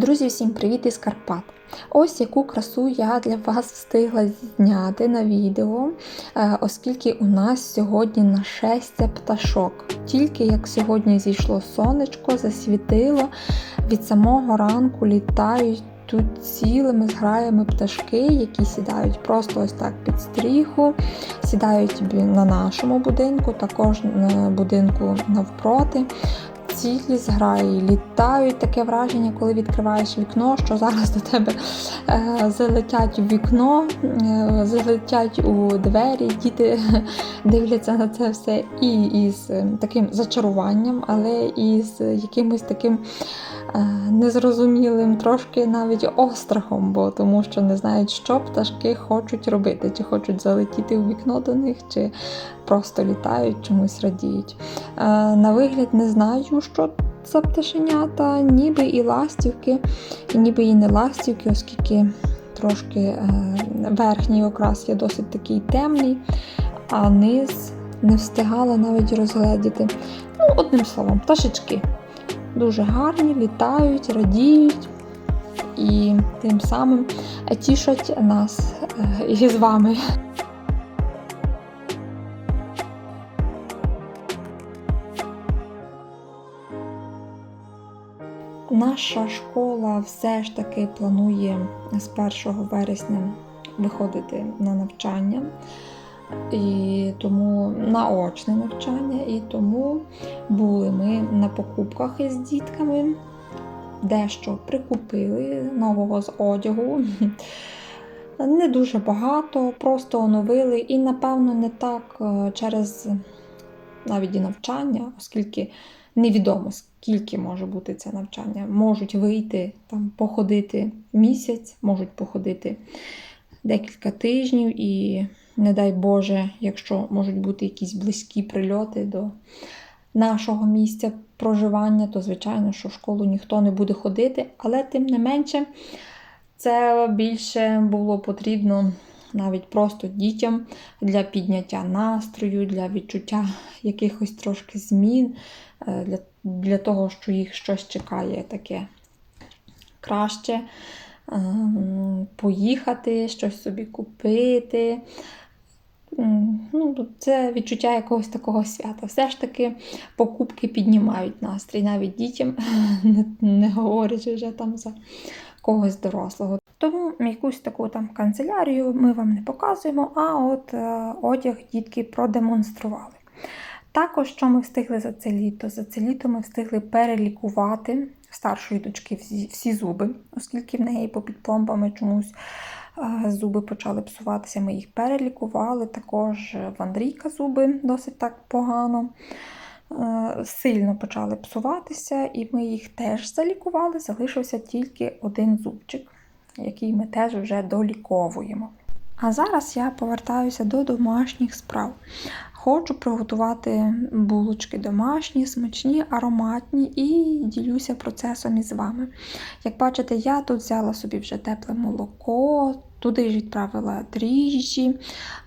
Друзі, всім привіт із Карпат! Ось яку красу я для вас встигла зняти на відео, е, оскільки у нас сьогодні нашестя пташок. Тільки як сьогодні зійшло сонечко, засвітило, від самого ранку літають тут цілими зграями пташки, які сідають просто ось так під стріху, сідають на нашому будинку, також на будинку навпроти цілі зграї літають таке враження, коли відкриваєш вікно, що зараз до тебе е, залетять у вікно, е, залетять у двері, діти дивляться на це все і із е, таким зачаруванням, але і з якимось таким. Незрозумілим, трошки навіть острахом, бо тому що не знають, що пташки хочуть робити, чи хочуть залетіти у вікно до них, чи просто літають, чомусь радіють. На вигляд не знаю, що за пташенята, ніби і ластівки, і ніби і не ластівки, оскільки трошки е, верхній окрас є досить такий темний, а низ не встигала навіть розгледіти. Ну, одним словом, пташечки дуже гарні, літають, радіють і тим самим тішать нас е, і з вами. Наша школа все ж таки планує з 1 вересня виходити на навчання. І тому наочне навчання, і тому були ми на покупках із дітками, дещо прикупили нового з одягу. Не дуже багато, просто оновили, і, напевно, не так е, через навіть і навчання, оскільки невідомо, скільки може бути це навчання. Можуть вийти, там, походити місяць, можуть походити декілька тижнів і не дай Боже, якщо можуть бути якісь близькі прильоти до нашого місця проживання, то, звичайно, що в школу ніхто не буде ходити, але тим не менше, це більше було потрібно навіть просто дітям для підняття настрою, для відчуття якихось трошки змін, е, для, для того, що їх щось чекає таке краще. Ем, поїхати, щось собі купити, ну, Це відчуття якогось такого свята. Все ж таки покупки піднімають настрій, навіть дітям, не, не говорячи вже там за когось дорослого. Тому якусь таку там канцелярію ми вам не показуємо, а от е, одяг дітки продемонстрували. Також, що ми встигли за це літо? За це літо ми встигли перелікувати старшої дочки всі, зуби, оскільки в неї попід пломбами чомусь зуби почали псуватися, ми їх перелікували. Також в Андрійка зуби досить так погано. Е, сильно почали псуватися, і ми їх теж залікували. Залишився тільки один зубчик, який ми теж вже доліковуємо. А зараз я повертаюся до домашніх справ. Хочу приготувати булочки домашні, смачні, ароматні і ділюся процесом із вами. Як бачите, я тут взяла собі вже тепле молоко, туди ж відправила дріжджі,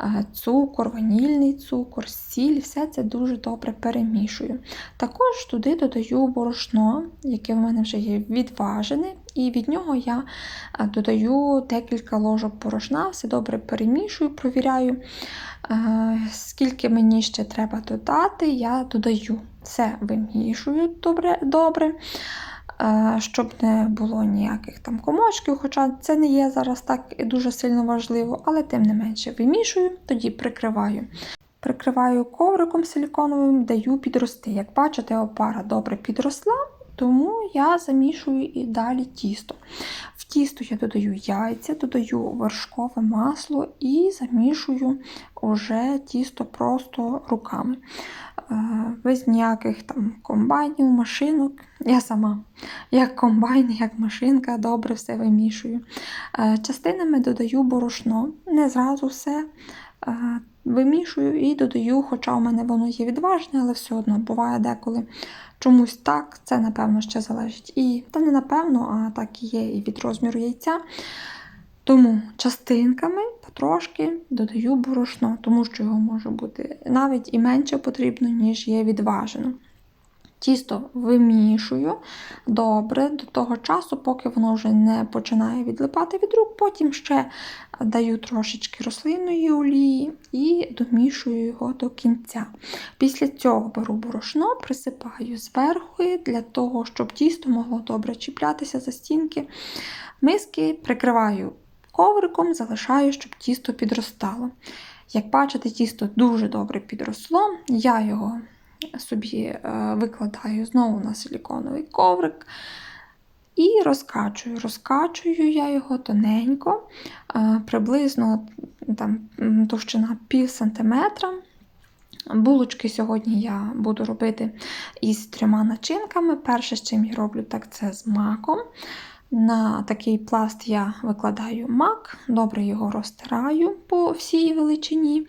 е, цукор, ванільний цукор, сіль, все це дуже добре перемішую. Також туди додаю борошно, яке в мене вже є відважене, і від нього я е, додаю декілька ложок борошна, все добре перемішую, провіряю. Е, скільки мені ще треба додати, я додаю. Все вимішую добре, добре, е, щоб не було ніяких там комочків, хоча це не є зараз так дуже сильно важливо, але тим не менше вимішую, тоді прикриваю. Прикриваю ковриком силіконовим, даю підрости. Як бачите, опара добре підросла, тому я замішую і далі тісто. В тісто я додаю яйця, додаю вершкове масло і замішую уже тісто просто руками. Е, без ніяких там комбайнів, машинок. Я сама, як комбайн, як машинка, добре все вимішую. Е, частинами додаю борошно, не зразу все. Е, вимішую і додаю, хоча у мене воно є відважне, але все одно буває деколи чомусь так, це, напевно, ще залежить. І, Та не напевно, а так і є і від розміру яйця. Тому частинками потрошки додаю борошно, тому що його може бути навіть і менше потрібно, ніж є відважено. Тісто вимішую добре до того часу, поки воно вже не починає відлипати від рук. Потім ще даю трошечки рослинної олії і домішую його до кінця. Після цього беру борошно, присипаю зверху для того, щоб тісто могло добре чіплятися за стінки. Миски прикриваю ковриком, залишаю, щоб тісто підростало. Як бачите, тісто дуже добре підросло. Я його собі е, викладаю знову на силіконовий коврик і розкачую. Розкачую я його тоненько, е, приблизно там, товщина пів сантиметра. Булочки сьогодні я буду робити із трьома начинками. Перше, з чим я роблю, так це з маком. На такий пласт я викладаю мак, добре його розтираю по всій величині.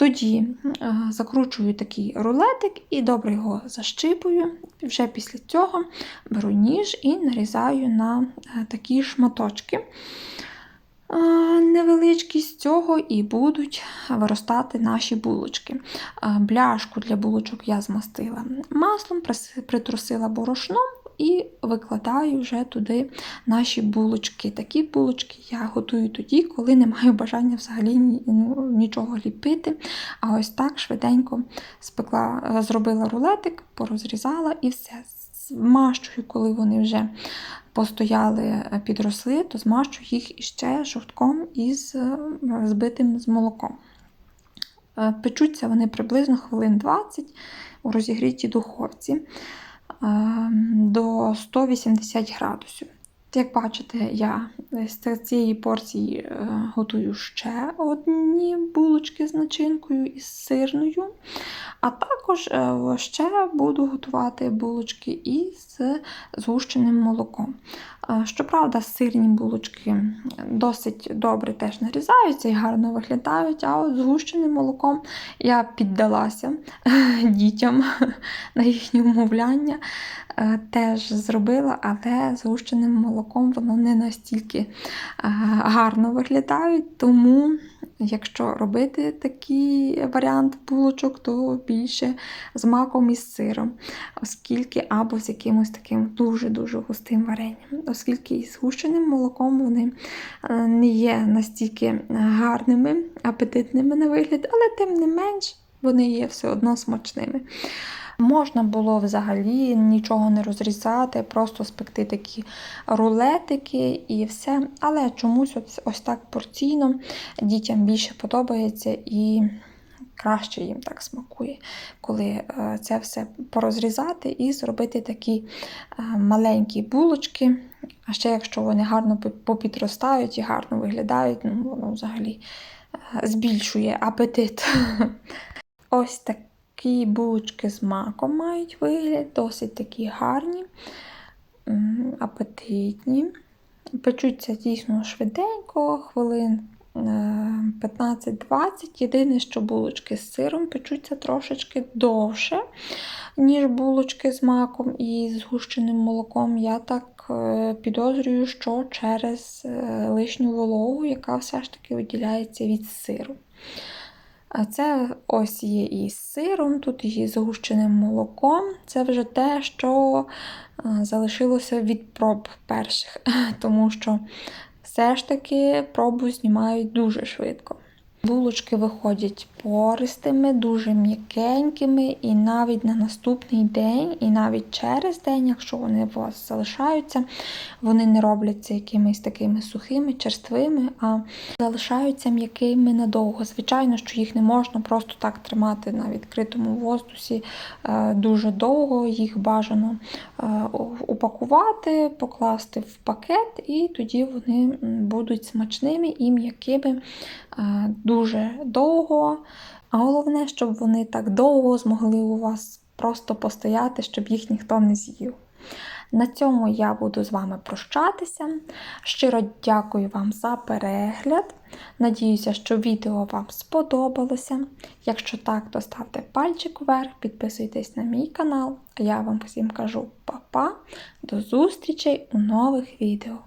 Тоді е, закручую такий рулетик і добре його защипую. Вже після цього беру ніж і нарізаю на е, такі шматочки. Е, Невеличкі з цього і будуть виростати наші булочки. Бляшку для булочок я змастила маслом, притрусила борошном і викладаю вже туди наші булочки. Такі булочки я готую тоді, коли не маю бажання взагалі ну, нічого ліпити. А ось так швиденько спекла, зробила рулетик, порозрізала і все. Змащую, коли вони вже постояли, е, підросли, то змащую їх іще жовтком із е, збитим з молоком. Е, Печуться вони приблизно хвилин 20 у розігрітій духовці до 180 градусів. Як бачите, я з цієї порції е, готую ще одні булочки з начинкою із сирною, а також е, ще буду готувати булочки із згущеним молоком. Е, Щоправда, сирні булочки досить добре теж нарізаються і гарно виглядають, а от згущеним молоком я піддалася дітям на їхнє вмовляння. Е, Теж зробила, але згущеним молоком воно не настільки е, гарно виглядають. Тому, якщо робити такий варіант булочок, то більше з маком і з сиром, оскільки або з якимось таким дуже-дуже густим варенням, оскільки із згущеним молоком вони е, не є настільки гарними, апетитними на вигляд, але тим не менш вони є все одно смачними. Можна було взагалі нічого не розрізати, просто спекти такі рулетики і все. Але чомусь ось, ось так порційно дітям більше подобається і краще їм так смакує, коли е, це все порозрізати і зробити такі е, маленькі булочки. А ще якщо вони гарно попідростають і гарно виглядають, ну, воно взагалі е, збільшує апетит. Ось такі булочки з маком мають вигляд, досить такі гарні, апетитні. Печуться дійсно швиденько, хвилин е, 15-20. Єдине, що булочки з сиром печуться трошечки довше, ніж булочки з маком і згущеним молоком. Я так е, підозрюю, що через е, лишню вологу, яка все ж таки виділяється від сиру. А Це ось є і з сиром, тут з згущеним молоком. Це вже те, що е, залишилося від проб перших, тому що все ж таки пробу знімають дуже швидко. Булочки виходять пористими, дуже м'якенькими, і навіть на наступний день, і навіть через день, якщо вони у вас залишаються, вони не робляться якимись такими сухими, черствими, а залишаються м'якими надовго. Звичайно, що їх не можна просто так тримати на відкритому воздусі е, дуже довго. Їх бажано упакувати, покласти в пакет, і тоді вони будуть смачними і м'якими е, дуже довго. А головне, щоб вони так довго змогли у вас просто постояти, щоб їх ніхто не з'їв. На цьому я буду з вами прощатися. Щиро дякую вам за перегляд. Надіюся, що відео вам сподобалося. Якщо так, то ставте пальчик вверх, підписуйтесь на мій канал. А я вам всім кажу па-па. До зустрічей у нових відео.